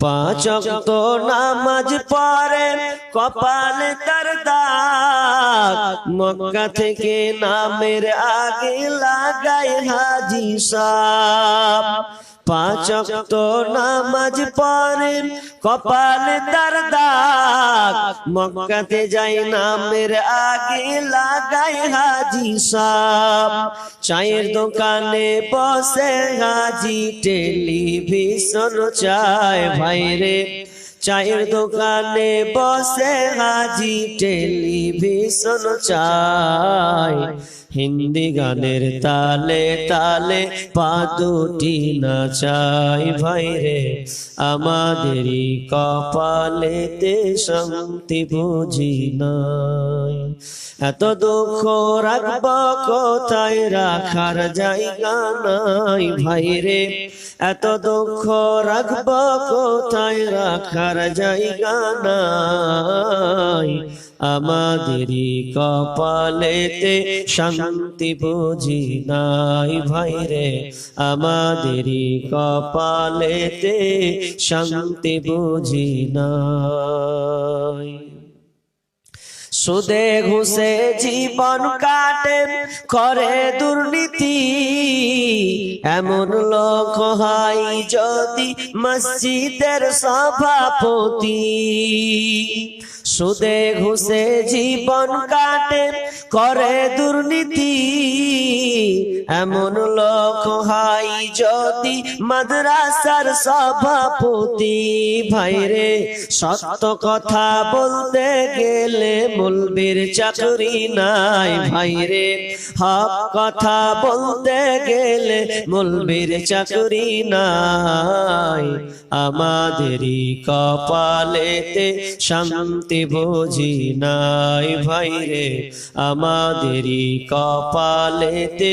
পাঁচ তো নামাজ পরে কপাল তার মক্কা থেকে নামের আগে লাগাই হাজি সাপ পাঁচ তো নামাজ পরে কপাল তার মক্কাতে যাই নামের আগে লাগাই হাজি সাপ। চায়ের দোকানে বসে হাজি টেলিভিশন চায়। ভাইরে চায়ের দোকানে বসে হাজি টেলিভিশন চায়। হিন্দি গানের তালে তালে পা দুটি নাচাই ভাইরে আমাদেরই কপালেতে শান্তি বুঝি নাই। এত দুঃখ রাখব কোথায়? রাখার জায়গা নাই ভাইরে এত দুঃখ রাখব কোথায়? রাখার জায়গা নাই। আমাদেরই কপালেতে শান্তি বুঝি নাই ভাই রে। আমাদেরই কপালেতে শান্তি বুঝি নাই। সুদে ঘুষে জীবন কাটেন করে দুর্নীতি। এমন লোক হয় যদি মসজিদের সভাপতি। সুদে ঘুষে জীবন কাটেন করে দুর্নীতি। এমন লোক হয় যদি মাদ্রাসার সভাপতি। ভাইরে, সত্য কথা বলতে গেলে মুলবির চাকরি নাই ভাইরে। হক কথা বলতে গেলে মুলবির চাকরি নাই। আমাদেরই কপালেতে শান্তি বুঝি নাই ভাইরে। আমাদেরই কপালেতে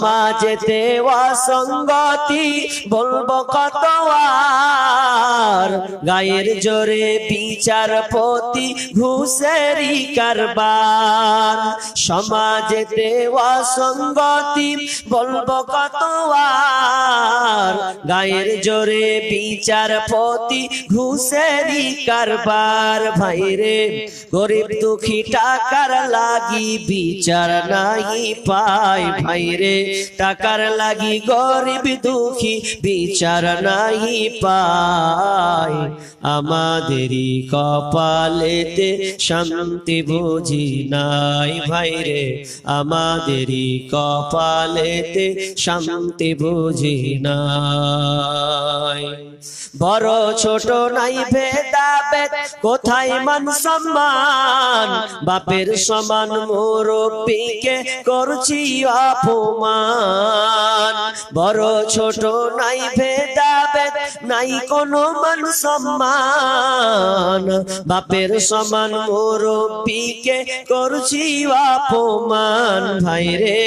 সমাজেতে অসঙ্গতি বলব কত গায়ের জোরে বিচারপতি ঘুষেরি কারবার। সমাজেতে অসঙ্গতি বলব কত গায়ের জোরে বিচারপতি ঘুষেরি কারবার। ভাইরে, গরিব দুঃখী টাকার লাগি বিচার নাই পায় ভাইরে টাকার লাগি গরিব দুঃখী, বিচার নাই পায়। আমাদেরই কপালেতে শান্তি বুঝি নাই ভাইরে আমাদেরই কপালেতে শান্তি বুঝি নাই। বড় ছোট নাই ভেদাভেদ, কোথায় মান সম্মান? বাপের সমান মুরব্বীকে করছি অপমান। বড় ছোট নাই ভেদাভেদ, নাই কোনো মান সম্মান। বাপের সমান মোর মুরব্বীকে করছি অপমান। ভাইরে,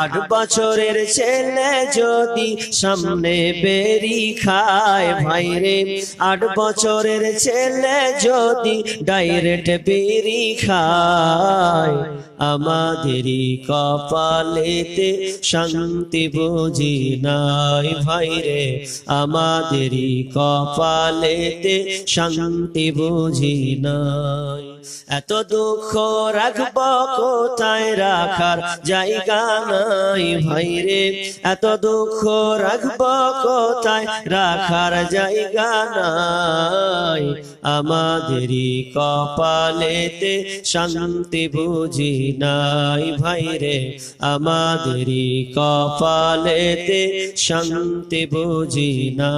আট বছরের ছেলে যদি সামনে বেরি খায়, ভাইরে, আট বছরের ছেলে যদি ডাইরেক্ট বেরি খায়। আমাদেরই কপালেতে শান্তি বুঝি নাই ভাইরে আমাদেরই কপালেতে শান্তি বুঝি নাই। এত দুঃখ রাখব কোথায় রাখার জায়গা নাই ভাই রে। এত দুঃখ রাখব কোথায় রাখার জায়গা নাই। আমাদেরই কপালেতে শান্তি বুঝি নাই ভাইরে আমাদেরই কপালেতে শান্তি বুঝি না।